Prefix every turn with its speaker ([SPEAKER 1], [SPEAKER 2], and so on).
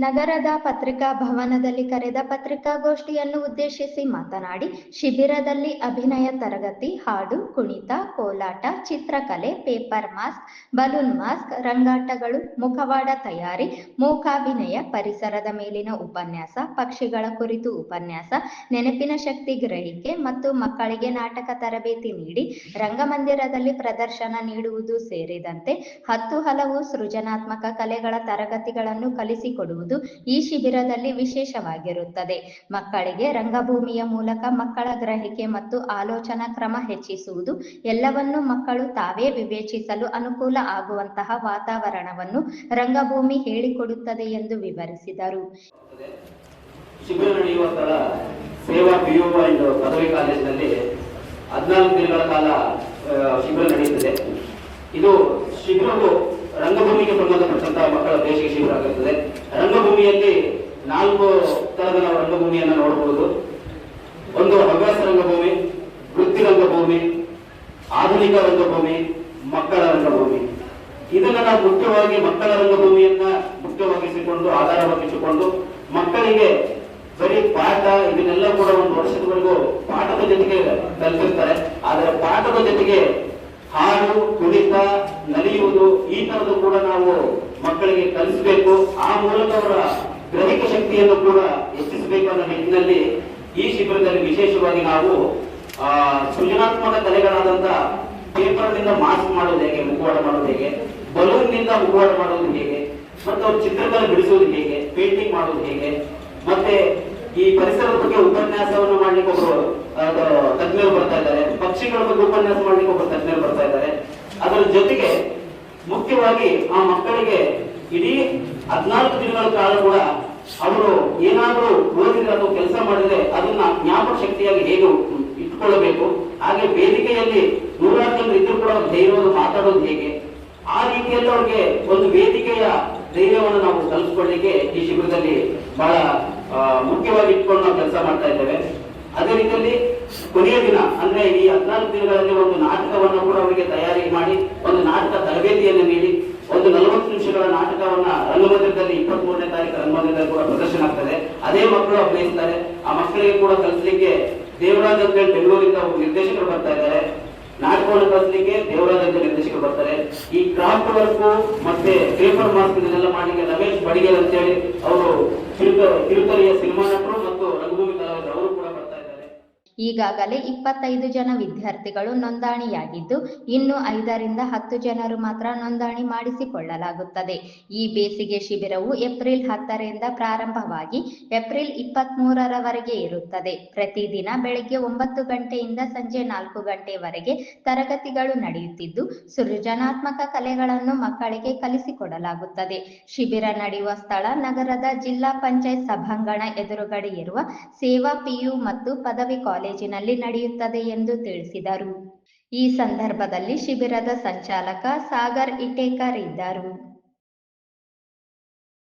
[SPEAKER 1] ನಗರದ ಪತ್ರಿಕಾ ಭವನದಲ್ಲಿ ಕರೆದ ಪತ್ರಿಕಾಗೋಷ್ಠಿಯನ್ನು ಉದ್ದೇಶಿಸಿ ಮಾತನಾಡಿ, ಶಿಬಿರದಲ್ಲಿ ಅಭಿನಯ ತರಗತಿ, ಹಾಡು, ಕುಣಿತ, ಕೋಲಾಟ, ಚಿತ್ರಕಲೆ, ಪೇಪರ್ ಮಾಸ್ಕ್, ಬಲೂನ್ ಮಾಸ್ಕ್, ರಂಗಾಟಗಳು, ಮುಖವಾಡ ತಯಾರಿ, ಮೂಕಾಭಿನಯ ಪರಿಸರದ ಮೇಲಿನ ಉಪನ್ಯಾಸ, ಪಕ್ಷಿಗಳ ಕುರಿತು ಉಪನ್ಯಾಸ, ನೆನಪಿನ ಶಕ್ತಿ ಗ್ರಹಿಕೆ ಮತ್ತು ಮಕ್ಕಳಿಗೆ ನಾಟಕ ತರಬೇತಿ ನೀಡಿ, ರಂಗಮಂದಿರದಲ್ಲಿ ಪ್ರದರ್ಶನ ನೀಡುವುದು ಸೇರಿದಂತೆ ಹತ್ತು ಹಲವು ಸೃಜನಾತ್ಮಕ ಕಲೆಗಳ ತರಗತಿಗಳನ್ನು ಕಲಿಸಿಕೊಡುವುದು ಈ ಶಿಬಿರದಲ್ಲಿ ವಿಶೇಷವಾಗಿರುತ್ತದೆ. ಮಕ್ಕಳಿಗೆ ರಂಗಭೂಮಿಯ ಮೂಲಕ ಮಕ್ಕಳ ಗ್ರಹಿಕೆ ಮತ್ತು ಆಲೋಚನಾ ಕ್ರಮ ಹೆಚ್ಚಿಸುವುದು ಎಲ್ಲವನ್ನೂ ಮಕ್ಕಳು ತಾವೇ ವಿವೇಚಿಸಲು ಅನುಕೂಲ ಆಗುವಂತಹ ವಾತಾವರಣವನ್ನು ರಂಗಭೂಮಿ ಹೇಳಿಕೊಡುತ್ತದೆ ಎಂದು ವಿವರಿಸಿದರು.
[SPEAKER 2] ಶಿಬಿರ ನಡೆಯುವ ಸ್ಥಳ ಸೇವಾ ಪಿಯುವ ಯು ಪದವಿ ಕಾಲೇಜಿನಲ್ಲಿ ಹದಿನಾಲ್ಕು ದಿನಗಳ ಕಾಲ ಶಿಬಿರ ನಡೆಯುತ್ತದೆ. ಇದು ಶಿಬಿರವು ರಂಗಭೂಮಿಗೆ ಸಂಬಂಧಪಟ್ಟಂತಹ ಮಕ್ಕಳ ಬೇಸಿಗೆ ಶಿಬಿರ ಆಗಿರುತ್ತದೆ. ರಂಗಭೂಮಿಯಲ್ಲಿ ನಾಲ್ಕು ತರದ ನಾವು ರಂಗಭೂಮಿಯನ್ನು ನೋಡಬಹುದು ಒಂದು ಹವ್ಯಾಸ ರಂಗಭೂಮಿ, ವೃತ್ತಿ ರಂಗಭೂಮಿ, ಆಧುನಿಕ ರಂಗಭೂಮಿ, ಮಕ್ಕಳ ರಂಗಭೂಮಿ. ಇದನ್ನ ನಾವು ಮುಖ್ಯವಾಗಿ ಮಕ್ಕಳ ರಂಗಭೂಮಿಯನ್ನ ಮುಖ್ಯವಾಗಿಸಿಕೊಂಡು, ಆಧಾರವಾಗಿಸಿಕೊಂಡು, ಮಕ್ಕಳಿಗೆ ಬರೀ ಪಾಠ, ಇದನ್ನೆಲ್ಲ ಕೂಡ ಒಂದು ವರ್ಷದವರೆಗೂ ಪಾಠದ ಜೊತೆಗೆ ಕಲ್ಪಿಸ್ತಾರೆ ಆದರೆ ಪಾಠದ ಜೊತೆಗೆ ಹಾಡು, ಕುಣಿತ ಈ ತರದ್ದು ಕೂಡ ನಾವು ಮಕ್ಕಳಿಗೆ ಕಲಿಸಬೇಕು. ಆ ಮೂಲಕ ಅವರ ಗ್ರಹಿಕ ಶಕ್ತಿಯನ್ನು ಕೂಡ ಹೆಚ್ಚಿಸಬೇಕು ಅನ್ನೋ ನಿಟ್ಟಿನಲ್ಲಿ ಈ ಶಿಬಿರದಲ್ಲಿ ವಿಶೇಷವಾಗಿ ನಾವು ಆ, ಸೃಜನಾತ್ಮಕ ಕಲೆಗಳಾದಂತ ಪೇಪರ್ನಿಂದ ಮಾಸ್ಕ್ ಮಾಡೋದು ಹೇಗೆ ಮುಖವಾಡ ಮಾಡೋದು ಹೇಗೆ ಬಲೂನ್ನಿಂದ ಮುಖವಾಡ ಮಾಡೋದು ಹೇಗೆ ಮತ್ತು ಅವ್ರ ಚಿತ್ರಕಲೆ ಬಿಡಿಸೋದು ಹೇಗೆ ಪೇಂಟಿಂಗ್ ಮಾಡೋದು ಹೇಗೆ ಮತ್ತೆ ಈ ಪರಿಸರದ ಬಗ್ಗೆ ಉಪನ್ಯಾಸವನ್ನು ಮಾಡ್ಲಿಕ್ಕೆ ಅದು, ತಜ್ಞರು ಬರ್ತಾ ಇದ್ದಾರೆ ಪಕ್ಷಿಗಳ ಬಗ್ಗೆ ಉಪನ್ಯಾಸ ಮಾಡ್ಲಿಕ್ಕೆ ಒಬ್ಬರು ತಜ್ಞರು ಬರ್ತಾ ಇದ್ದಾರೆ. ಅದರ ಜೊತೆಗೆ ಆ ಮಕ್ಕಳಿಗೆ ಇಡೀ ಹದಿನಾಲ್ಕು ದಿನಗಳ ಕಾಲ ಕೂಡ ಅವರು ಏನಾದರೂ ಓದಿದ್ರೆ ಅಥವಾ ಕೆಲಸ ಮಾಡಿದ್ರೆ ಅದನ್ನ ಜ್ಞಾಪಕ ಶಕ್ತಿಯಾಗಿ ಹೇಗೆ ಇಟ್ಕೊಳ್ಳಬೇಕು ಹಾಗೆ ವೇದಿಕೆಯಲ್ಲಿ ನೂರಾರು ಜನರು ಇದ್ರು ಕೂಡ ಧೈರ್ಯವನ್ನು ಮಾತಾಡೋದು ಹೇಗೆ? ಆ ರೀತಿಯಲ್ಲಿ ಅವ್ರಿಗೆ ಒಂದು ವೇದಿಕೆಯ ಧೈರ್ಯವನ್ನು ನಾವು ಕಲಿಸ್ಕೊಳ್ಳಿಕ್ಕೆ ಈ ಶಿಬಿರದಲ್ಲಿ ಬಹಳ ಮುಖ್ಯವಾಗಿ ಇಟ್ಕೊಂಡು ನಾವು ಕೆಲಸ ಮಾಡ್ತಾ ಇದ್ದೇವೆ. ಅದೇ ರೀತಿಯಲ್ಲಿ ಕೊನೆಯ ದಿನ, ಅಂದ್ರೆ ಈ ಹದಿನಾಲ್ಕು ದಿನಗಳಲ್ಲಿ ಒಂದು ನಾಟಕವನ್ನು ಕೂಡ ಅವರಿಗೆ ತಯಾರಿ ಮಾಡಿ, ಒಂದು ನಾಟಕ ತರಬೇತಿಯನ್ನು ನೀಡಿ. ನಿಮಿಷಗಳ ನಾಟಕವನ್ನ ರಂಗಮಂದಿರದಲ್ಲಿ ಇಪ್ಪತ್ತ್ ಮೂರನೇ ತಾರೀಕು ರಂಗಮಂದಿರದಲ್ಲಿ ಕೂಡ ಪ್ರದರ್ಶನ ಆಗ್ತದೆ. ಅದೇ ಮಕ್ಕಳು ಅಭಿನಯಿಸ್ತಾರೆ. ಆ ಮಕ್ಕಳಿಗೆ ಕೂಡ ಕಲಿಸಲಿಕ್ಕೆ ದೇವರಾಜ್ ಅಂತ ಹೇಳಿ ಬೆಂಗಳೂರಿಂದ ನಿರ್ದೇಶಕರು ಬರ್ತಾ ಇದ್ದಾರೆ. ನಾಟಕವನ್ನು ಕಲಿಸಲಿಕ್ಕೆ ದೇವರಾಜ್ ಅಂತ ನಿರ್ದೇಶಕರು ಬರ್ತಾರೆ. ಈ ಕ್ರಾಫ್ಟ್ ವರ್ಕ್ ಮತ್ತೆ ಪೇಪರ್ ಮಾಸ್ಕ್ ಇದನ್ನೆಲ್ಲ ಮಾಡಲಿಕ್ಕೆ ರಮೇಶ್ ಬಡಿಗೇರ್ ಅಂತ ಹೇಳಿ ಅವರು ಕಿರುತೆರೆಯ ಸಿನಿಮಾ ನಟರು ಮತ್ತು ರಂಗಭೂಮಿ ಕಲಾವಿದರು ಅವರು ಕೂಡ ಬರ್ತಾ ಇದ್ದಾರೆ
[SPEAKER 1] ಈಗಾಗಲೇ ಇಪ್ಪತ್ತೈದು ಜನ ವಿದ್ಯಾರ್ಥಿಗಳು ನೋಂದಣಿಯಾಗಿದ್ದು, ಇನ್ನು ಐದರಿಂದ ಹತ್ತು ಜನರು ಮಾತ್ರ ನೋಂದಣಿ ಮಾಡಿಸಿಕೊಳ್ಳಲಾಗುತ್ತದೆ. ಈ ಬೇಸಿಗೆ ಶಿಬಿರವು ಏಪ್ರಿಲ್ ಹತ್ತರಿಂದ ಪ್ರಾರಂಭವಾಗಿ ಏಪ್ರಿಲ್ ಇಪ್ಪತ್ತ್ ಮೂರರವರೆಗೆ ಇರುತ್ತದೆ. ಪ್ರತಿದಿನ ಬೆಳಗ್ಗೆ ಒಂಬತ್ತು ಗಂಟೆಯಿಂದ ಸಂಜೆ ನಾಲ್ಕು ಗಂಟೆವರೆಗೆ ತರಗತಿಗಳು ನಡೆಯುತ್ತಿದ್ದು, ಸೃಜನಾತ್ಮಕ ಕಲೆಗಳನ್ನು ಮಕ್ಕಳಿಗೆ ಕಲಿಸಿಕೊಡಲಾಗುತ್ತದೆ. ಶಿಬಿರ ನಡೆಯುವ ಸ್ಥಳ ನಗರದ ಜಿಲ್ಲಾ ಪಂಚಾಯತ್ ಸಭಾಂಗಣ ಎದುರುಗಡೆ ಇರುವ ಸೇವಾ ಪಿಯು ಮತ್ತು ಪದವಿ ಕಾಲೇಜಿನಲ್ಲಿ ನಡೆಯುತ್ತದೆ ಎಂದು ತಿಳಿಸಿದರು. ಈ ಸಂದರ್ಭದಲ್ಲಿ ಶಿಬಿರದ ಸಂಚಾಲಕ ಸಾಗರ್ ಇಟೇಕರ್ ಇದ್ದರು.